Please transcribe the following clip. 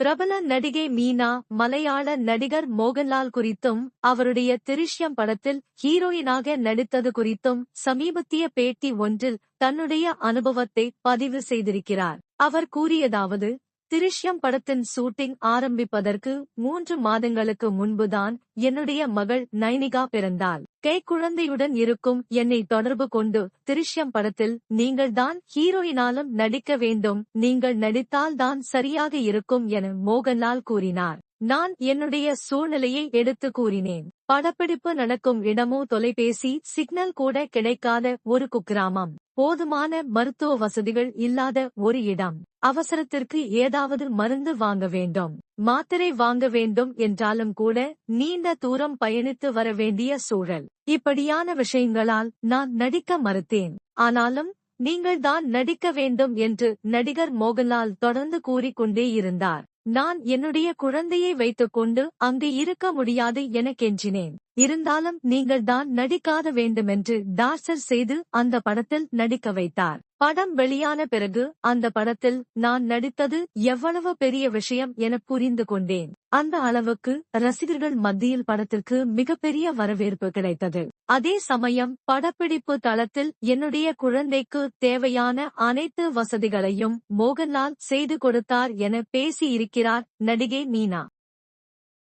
பிரபல நடிகை மீனா மலையாள நடிகர் மோகன்லால் குறித்தும் அவருடைய திரிஷ்யம் படத்தில் ஹீரோயினாக நடித்தது குறித்தும் சமீபத்திய பேட்டி ஒன்றில் தன்னுடைய அனுபவத்தை பதிவு செய்திருக்கிறார். அவர் கூறியதாவது திரிஷ்யம் படத்தின் ஷூட்டிங் ஆரம்பிப்பதற்கு மூன்று மாதங்களுக்கு முன்புதான் என்னுடைய மகள் நைனிகா பிறந்தாள். கை குழந்தையுடன் இருக்கும் என்னை தொடர்பு கொண்டு திரிஷ்யம் படத்தில் நீங்கள்தான் ஹீரோயினாலும் நடிக்க வேண்டும் நீங்கள் நடித்தால்தான் சரியாக இருக்கும் என மோகன்லால் கூறினார். நான் என்னுடைய சூழ்நிலையை எடுத்து கூறினேன். படப்பிடிப்பு நடக்கும் இடமோ தொலைபேசி சிக்னல் கூட கிடைக்காத ஒரு குக்கிராமம். போதுமான மருத்துவ வசதிகள் இல்லாத ஒரு இடம். அவசரத்திற்கு ஏதாவது மருந்து வாங்க வேண்டும். மாத்திரை வாங்க வேண்டும் என்றாலும் கூட நீண்ட தூரம் பயணித்து வர வேண்டிய சூழல். இப்படியான விஷயங்களால் நான் நடிக்க மறுத்தேன். ஆனாலும் நீங்கள் தான் நடிக்க வேண்டும் என்று நடிகர் மோகன்லால் தொடர்ந்து கூறிக்கொண்டே இருந்தார். நான் என்னுடைய குழந்தையை வைத்துக்கொண்டு அங்கு இருக்க முடியாது என கெஞ்சினேன். இருந்தாலும் நீங்கள் தான் நடிக்காத வேண்டுமென்று டார்சர் செய்து அந்த படத்தில் நடிக்க வைத்தார். படம் வெளியான பிறகு அந்த படத்தில் நான் நடித்தது எவ்வளவு பெரிய விஷயம் என புரிந்து கொண்டேன். அந்த அளவுக்கு ரசிகர்கள் மத்தியில் படத்திற்கு மிகப்பெரிய வரவேற்பு கிடைத்தது. அதே சமயம் படப்பிடிப்பு தளத்தில் என்னுடைய குழந்தைக்கு தேவையான அனைத்து வசதிகளையும் மோகன்லால் செய்து கொடுத்தார் என பேசியிருக்கிறார் நடிகை மீனா.